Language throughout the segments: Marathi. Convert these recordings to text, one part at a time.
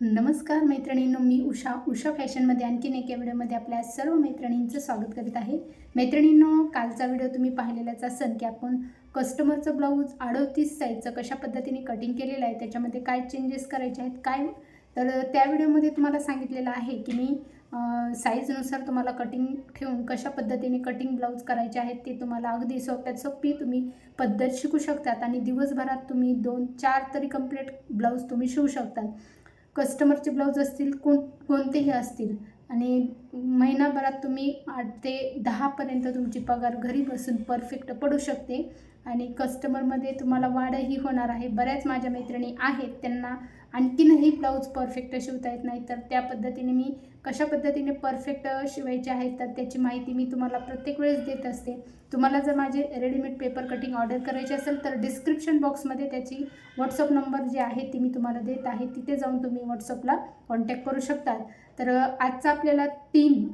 नमस्कार मैत्रिणींनो मी उषा. उषा फॅशनमध्ये आणखीन एका व्हिडिओमध्ये आपल्या सर्व मैत्रिणींचं स्वागत करीत आहे. मैत्रिणींनो कालचा व्हिडिओ तुम्ही पाहिलेलाच असेल की आपण कस्टमरचं ब्लाऊज अडोतीस साईजचं कशा पद्धतीने कटिंग केलेलं आहे त्याच्यामध्ये काय चेंजेस करायचे आहेत काय? तर त्या व्हिडिओमध्ये तुम्हाला सांगितलेलं आहे की मी साईजनुसार तुम्हाला कटिंग ठेवून कशा पद्धतीने कटिंग ब्लाऊज करायचे आहेत ते तुम्हाला अगदी सोप्यात सोपी तुम्ही पद्धत शिकू शकतात आणि दिवसभरात तुम्ही दोन चार तरी कंप्लीट ब्लाऊज तुम्ही शिवू शकतात. कस्टमरचे ब्लाऊज असतील कोण कोणतेही असतील. आणि महिनाभरात तुम्ही आठ ते दहापर्यंत तुमची पगार घरी बसून परफेक्ट पडू शकते. आणि कस्टमरमध्ये तुम्हाला वाढही होणार आहे. बऱ्याच माझ्या मैत्रिणी आहेत त्यांना आणखीनही ब्लाऊज परफेक्ट शिवता येत नाही. तर त्या पद्धतीने मी कशा पद्धतीने परफेक्ट शिवायचे आहेत तर त्याची माहिती मी तुम्हाला प्रत्येक वेळेस देत असते. तुम्हाला जर माझे रेडीमेड पेपर कटिंग ऑर्डर करायचे असेल तर डिस्क्रिप्शन बॉक्समध्ये त्याची व्हॉट्सअप नंबर जे आहे ती मी तुम्हाला देत आहे. तिथे जाऊन तुम्ही व्हॉट्सअपला कॉन्टॅक्ट करू शकतात. तर आजचा आपल्याला तीन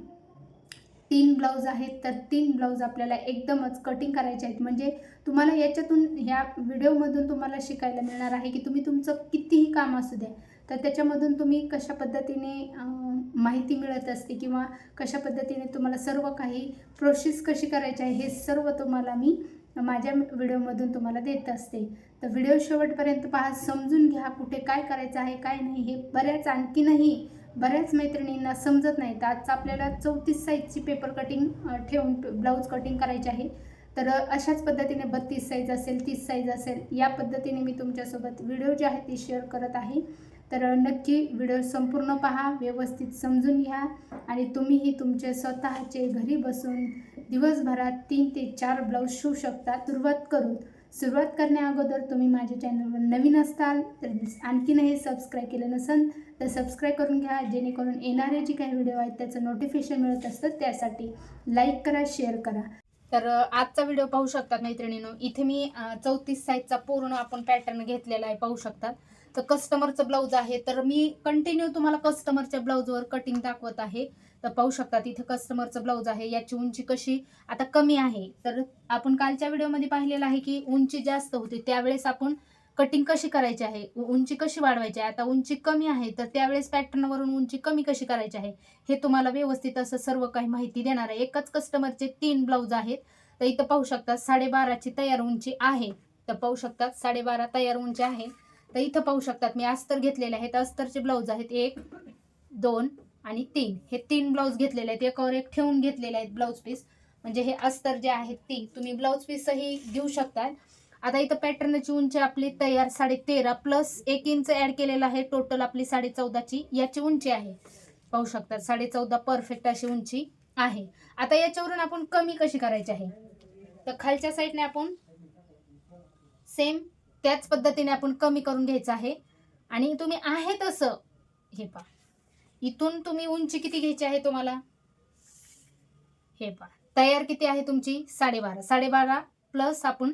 तीन ब्लाऊज आहेत तर तीन ब्लाऊज आपल्याला एकदमच कटिंग करायचे आहेत. म्हणजे तुम्हाला याच्यातून ह्या व्हिडिओमधून तुम्हाला शिकायला मिळणार आहे की तुम्ही तुमचं कितीही काम असू द्या तर त्याच्यामधून तुम्ही कशा पद्धतीने माहिती मिळत असते किंवा कशा पद्धतीने तुम्हाला सर्व काही प्रोसेस कशी करायची आहे हे सर्व तुम्हाला मी माझ्या व्हिडिओमधून तुम्हाला देत असते. तर व्हिडिओ शेवटपर्यंत पहा समजून घ्या कुठे काय करायचं आहे काय नाही हे बऱ्याच आणखीनही बऱ्याच मैत्रिणींना समजत नाही. तर आजचा आपल्याला चौतीस साईजची पेपर कटिंग ठेवून ब्लाऊज कटिंग करायची आहे. तर अशाच पद्धतीने बत्तीस साईज असेल तीस साईज असेल या पद्धतीने मी तुमच्यासोबत व्हिडिओ जे आहे ते शेअर करत आहे. तर नक्की व्हिडिओ संपूर्ण पहा व्यवस्थित समजून घ्या आणि तुम्हीही तुमचे स्वतःचे घरी बसून दिवसभरात तीन ते चार ब्लाऊज शिवू शकता. सुरुवात करून सुरुवात करण्याअगोदर तुम्ही माझ्या चॅनलवर नवीन असताल तर आणखीनही सबस्क्राईब केलं नसेल तर सबस्क्राईब करून घ्या जेणेकरून येणारे जे काही व्हिडिओ आहेत त्याचं नोटिफिकेशन मिळत असतं त्यासाठी लाईक करा शेअर करा. तर आजचा व्हिडिओ पाहू शकतात मैत्रिणीनो. इथे मी चौतीस साईजचा पूर्ण आपण पॅटर्न घेतलेला आहे पाहू शकतात. तर कस्टमरचं ब्लाऊज आहे तर मी कंटिन्यू तुम्हाला कस्टमरच्या ब्लाऊजवर कटिंग दाखवत आहे. तर पाहू शकतात इथं कस्टमरचं ब्लाऊज आहे. याची उंची कशी आता कमी आहे. तर आपण कालच्या व्हिडिओमध्ये पाहिलेलं आहे की उंची जास्त होती. त्यावेळेस आपण कटिंग कशी करायची आहे? उंची कशी वाढवायची आहे? आता उंची कमी आहे तर त्यावेळेस पॅटर्नवरून उंची कमी कशी करायची आहे? हे तुम्हाला व्यवस्थित असं सर्व काही माहिती देणार आहे. एकच कस्टमरचे तीन ब्लाऊज आहेत. तर इथं पाहू शकतात साडेबाराची तयार उंची आहे. तर पाहू शकतात साडेबारा तयार उंची आहे. तर इथं पाहू शकतात मी अस्तर घेतलेले आहेत. अस्तरचे ब्लाऊज आहेत. एक दोन आणि तीन. हे तीन ब्लाऊज घेतलेले आहेत. एकावर एक ठेवून घेतलेले आहेत ब्लाऊज पीस म्हणजे हे अस्तर जे आहेत तीन तुम्ही ब्लाऊज पीसही घेऊ शकता आता इथं पॅटर्नची उंची आपली तयार साडे तेरा प्लस एक इंच ऍड केलेलं आहे. टोटल आपली साडे चौदाची याची उंची आहे. पाहू शकतात साडे चौदा परफेक्ट अशी उंची आहे. आता याच्यावरून आपण कमी कशी करायची आहे? तर खालच्या साईडने आपण सेम त्याच पद्धतीने आपण कमी करून घ्यायचं आहे. आणि तुम्ही आहे तसं हे पहा. इथून तुम्ही उंची किती घ्यायची आहे तुम्हाला? हे पहा. तयार किती आहे तुमची? साडेबारा. साडेबारा प्लस आपण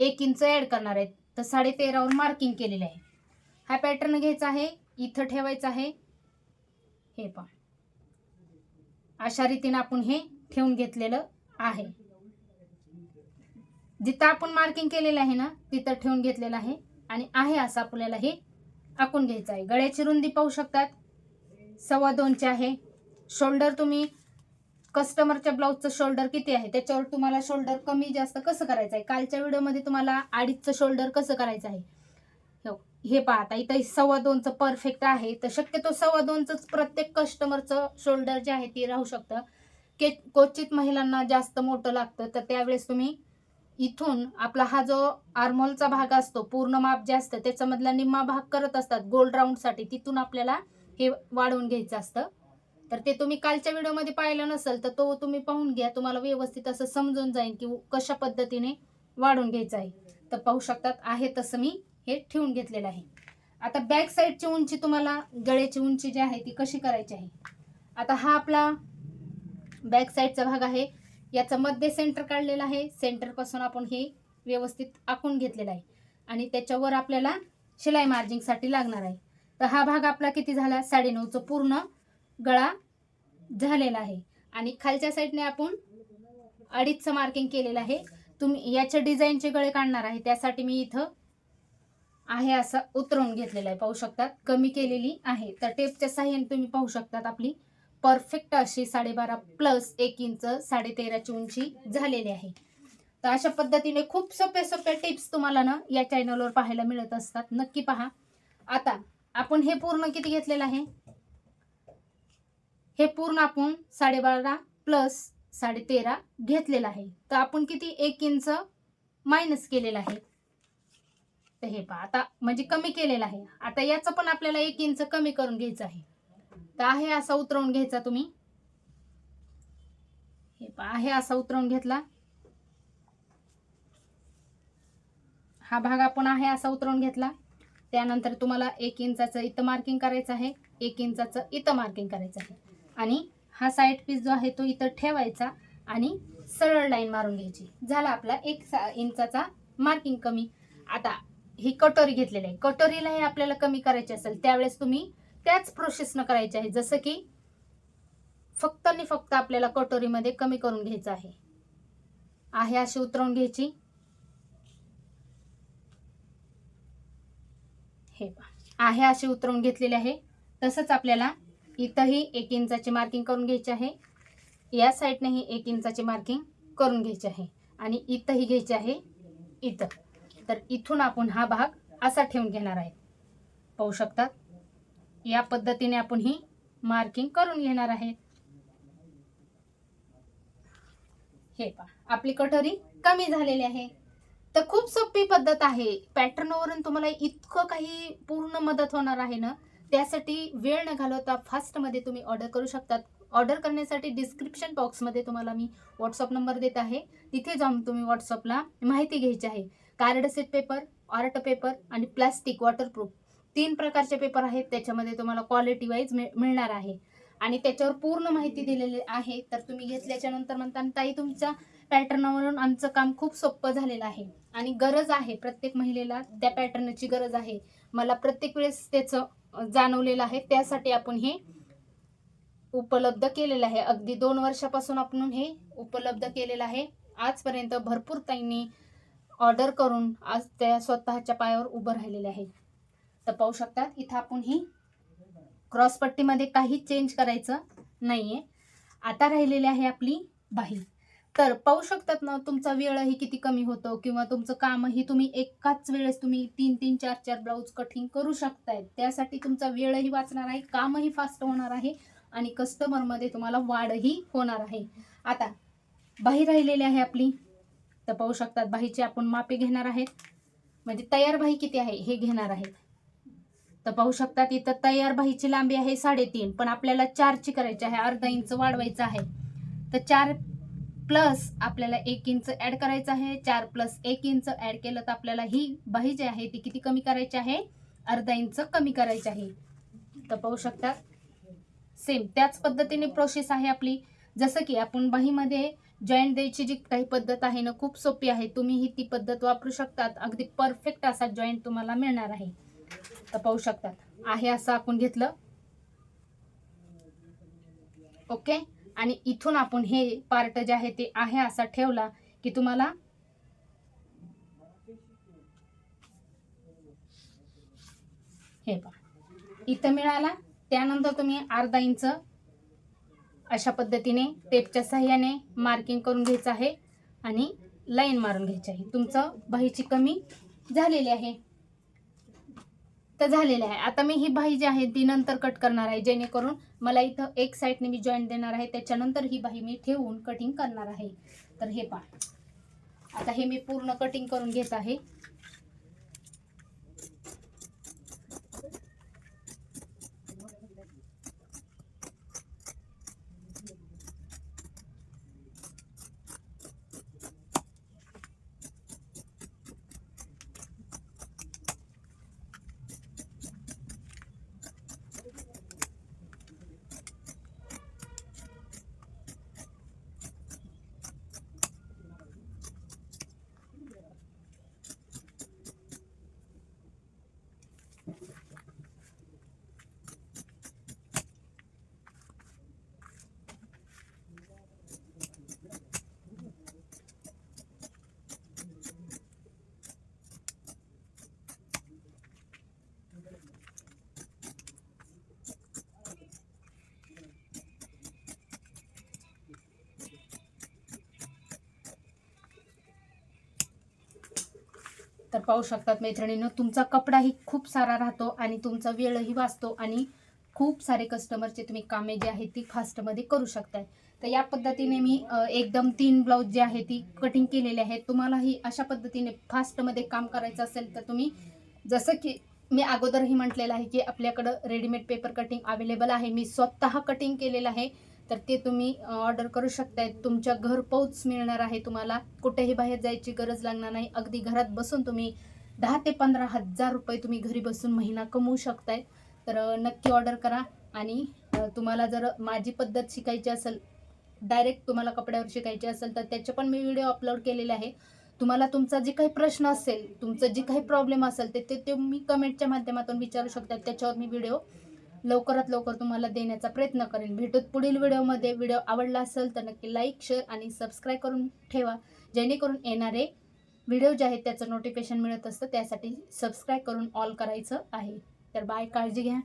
एक इंच ऍड करणार आहेत. तर साडे तेरावर मार्किंग केलेलं आहे. हा पॅटर्न घ्यायचा आहे. इथं ठेवायचा आहे. हे पहा. अशा रीतीने आपण हे ठेवून घेतलेलं आहे. जिथं आपण मार्किंग केलेलं आहे ना तिथं ठेवून घेतलेलं आहे. आणि आहे असं आपल्याला हे आखून घ्यायचं आहे. गळ्याची रुंदी पाहू शकतात. सव्वा दोनचे आहे. शोल्डर तुम्ही कस्टमरच्या ब्लाऊजचं शोल्डर किती आहे? त्याच्यावर तुम्हाला शोल्डर कमी जास्त कसं करायचं आहे? कालच्या व्हिडिओमध्ये तुम्हाला अडीचचं शोल्डर कसं करायचं आहे? हो, हे पाहता इथं सव्वा दोनचं परफेक्ट आहे. तर शक्यतो सव्वा दोनचंच प्रत्येक कस्टमरचं शोल्डर जे आहे ते राहू शकतं. के क्वचित महिलांना जास्त मोठं लागतं तर त्यावेळेस तुम्ही इथून आपला हा जो आर्मोलचा भाग असतो पूर्ण माप जे असतं त्याच्यामधला निम्मा भाग करत असतात गोल्ड राऊंडसाठी तिथून आपल्याला हे वाढवून घ्यायचं असतं. तर ते तुम्ही कालच्या व्हिडिओमध्ये पाहिलं नसेल तर तो तुम्ही पाहून घ्या. तुम्हाला व्यवस्थित असं समजून जाईल की कशा पद्धतीने वाढवून घ्यायचं आहे. तर पाहू शकतात आहे तसं मी हे ठेवून घेतलेलं आहे. आता बॅक साईडची उंची तुम्हाला गळ्याची उंची जी आहे ती कशी करायची आहे? आता हा आपला बॅक साईडचा भाग आहे. याचं मध्य सेंटर काढलेलं आहे. सेंटरपासून आपण हे व्यवस्थित आखून घेतलेलं आहे. आणि त्याच्यावर आपल्याला शिलाई मार्जिंगसाठी लागणार आहे. तर हा भाग आपला किती झाला? साडेनऊचं पूर्ण गळा झालेला आहे. आणि खालच्या साईडने आपण अडीचचं मार्किंग केलेलं आहे. तुम्ही याच्या डिझाईनचे गळे काढणार आहे. त्यासाठी मी इथं आहे असं उतरवून घेतलेलं आहे. पाहू शकतात कमी केलेली आहे. तर टेपच्या साह्याने तुम्ही पाहू शकतात आपली परफेक्ट अशी साडेबारा प्लस एक इंच साडेतेराची उंची झालेली आहे. तर अशा पद्धतीने खूप सोप्या सोप्या टिप्स तुम्हाला ना या चॅनलवर पाहायला मिळत असतात. नक्की पहा. आता आपण हे पूर्ण किती घेतलेलं आहे? हे पूर्ण आपण साडेबारा प्लस साडेतेरा घेतलेलं आहे. तर आपण किती? एक इंच मायनस केलेलं आहे. तर हे पहा आता म्हणजे कमी केलेलं आहे. आता याचं पण आपल्याला एक इंच कमी करून घ्यायचं आहे. तर आहे असा उतरवून घ्यायचा तुम्ही. हे पहा आहे असा उतरवून घेतला. हा भाग आपण आहे असा उतरवून घेतला. त्यानंतर तुम्हाला एक इंचाचं इथं मार्किंग करायचं आहे एक इंचाचं इथं मार्किंग करायचं आहे. आणि हा साईड पीस जो आहे तो इथं ठेवायचा आणि सरळ लाईन मारून घ्यायची. झाला आपला एक इंचाचा मार्किंग कमी. आता ही कटोरी घेतलेली आहे. कटोरीला हे आपल्याला कमी करायची असेल त्यावेळेस तुम्ही त्याच प्रोसेसनं करायचे आहे. जसं की फक्त आणि फक्त आपल्याला कटोरीमध्ये कमी करून घ्यायचं आहे. आहे अशी उतरवून घ्यायची. हे पहा आहे असे उतरवून घेतलेले आहे. तसंच आपल्याला इथंही एक इंचाची मार्किंग करून घ्यायची आहे. या साईडनेही एक इंचाची मार्किंग करून घ्यायची आहे. आणि इथंही घ्यायची आहे इथं. तर इथून आपण हा भाग असा ठेवून घेणार आहे. पाहू शकतात या पद्धतीने आपण ही मार्किंग करून घेणार आहे. हे पहा आपली कटोरी कमी झालेली आहे. तर खूप सोपी पद्धत आहे. पॅटर्नवरून तुम्हाला इतकं काही पूर्ण मदत होणार आहे ना त्यासाठी वेळ न घालवता फास्टमध्ये तुम्ही ऑर्डर करू शकतात. ऑर्डर करण्यासाठी डिस्क्रिप्शन बॉक्समध्ये तुम्हाला मी व्हॉट्सअप नंबर देत आहे. तिथे जाऊन तुम्ही व्हॉट्सअपला माहिती घ्यायची आहे. Card set paper art paper आणि प्लास्टिक वॉटरप्रूफ तीन प्रकारचे पेपर आहेत त्याच्यामध्ये तुम्हाला क्वालिटी वाईज मिळणार आहे. आणि त्याच्यावर पूर्ण माहिती दिलेली आहे. तर तुम्ही घेतल्याच्या नंतर म्हणता ताई तुमच्या पॅटर्नवरून आमचं काम खूप सोपं झालेलं आहे. आणि गरज आहे प्रत्येक महिलेला त्या पॅटर्नची गरज आहे. मला प्रत्येक वेळेस त्याचं जाणवलेलं आहे. त्यासाठी आपण हे उपलब्ध केलेलं आहे. अगदी दोन वर्षापासून आपण हे उपलब्ध केलेलं आहे. आजपर्यंत भरपूर ताईंनी ऑर्डर करून आज त्या स्वतःच्या पायावर उभं राहिलेले आहेत तर पाहू शकतात इथं आपण ही क्रॉसपट्टीमध्ये काही चेंज करायचं नाहीये. आता राहिलेली आहे आपली बाही. तर पाहू शकतात ना तुमचा वेळही किती कमी होतो किंवा तुमचं कामही तुम्ही एकाच वेळेस तुम्ही तीन तीन चार चार ब्लाऊज कटिंग करू शकताय त्यासाठी तुमचा वेळही वाचणार आहे कामही फास्ट होणार आहे आणि कस्टमरमध्ये तुम्हाला वाढही होणार आहे. आता बाही राहिलेली आहे आपली. तर पाहू शकतात बाहीची आपण मापे घेणार आहेत. म्हणजे तयार बाही किती आहे हे घेणार आहेत. तर पाहू शकतात इथं तयार बाहीची लांबी आहे साडेतीन पण आपल्याला चारची करायची आहे अर्धा इंच वाढवायचं आहे. तर चार प्लस आपल्याला एक इंच ॲड करायचं आहे चार प्लस एक इंच ॲड केलं तर आपल्याला ही बाही जी आहे ती किती कमी करायची आहे? अर्धा इंच कमी करायची आहे. तर पाहू शकतात सेम त्याच पद्धतीने प्रोसेस आहे आपली. जसं की आपण बाहीमध्ये जॉईंट द्यायची जी काही पद्धत आहे ना खूप सोपी आहे. तुम्हीही ती पद्धत वापरू शकतात. अगदी परफेक्ट असा जॉईंट तुम्हाला मिळणार आहे. तर पाहू शकतात. आहे असं आपण घेतलं. ओके? आणि इथून आपण हे पार्ट जे आहे ते आहे असा ठेवला की तुम्हाला हे पहा. इथं मिळाला. त्यानंतर तुम्ही अर्धा इंच अशा पद्धतीने टेपच्या साह्याने मार्किंग करून घ्यायचं आहे आणि लाईन मारून घ्यायची आहे. तुमचं बाहीची कमी झालेली आहे. तर झालेलं आहे. आता मी ही बाही जी आहे ती नंतर कट करणार आहे. जेणेकरून मला इथं एक साईडने मी जॉईंट देणार आहे. त्याच्यानंतर ही बाही मी ठेवून कटिंग करणार आहे. तर हे पहा. आता हे मी पूर्ण कटिंग करून घेत आहे. तर पाहू शकतात मैत्रिणीनं तुमचा कपडाही खूप सारा राहतो आणि तुमचा वेळही वाचतो आणि खूप सारे कस्टमरचे तुम्ही कामे जी आहेत ती फास्टमध्ये करू शकताय. तर या पद्धतीने मी एकदम तीन ब्लाऊज जे आहे ती कटिंग केलेली आहे तुम्हालाही अशा पद्धतीने फास्टमध्ये काम करायचं असेल तर तुम्ही जसं की मी अगोदरही म्हटलेलं आहे की आपल्याकडं रेडीमेड पेपर कटिंग अवेलेबल आहे. मी स्वतः कटिंग केलेलं आहे. तर ते तुम्ही ऑर्डर करू शकताय तुमच्या घरपोच मिळणार आहे तुम्हाला. कुठेही बाहेर जायची गरज लागणार नाही. अगदी घरात बसून तुम्ही दहा ते पंधरा हजार रुपये तुम्ही घरी बसून महिना कमवू शकताय. तर नक्की ऑर्डर करा. आणि तुम्हाला जर माझी पद्धत शिकायची असेल डायरेक्ट तुम्हाला कपड्यावर शिकायचे असेल तर त्याचे पण मी व्हिडिओ अपलोड केलेले आहे. तुम्हाला तुमचा जे काही प्रश्न असेल तुमचं जे काही प्रॉब्लेम असेल ते ते तुम्ही कमेंटच्या माध्यमातून विचारू शकता त्याच्यावर मी व्हिडिओ लवकरात लवकर तुम्हाला देण्याचा प्रयत्न करेन. भेटूत पुढील व्हिडिओमध्ये. व्हिडिओ आवडला असेल तर नक्की लाईक शेअर आणि सबस्क्राईब करून ठेवा. जेणेकरून येणारे व्हिडिओ जे आहेत त्याचं नोटिफिकेशन मिळत असतं त्यासाठी सबस्क्राईब करून ऑल करायचं आहे. तर बाय काळजी घ्या.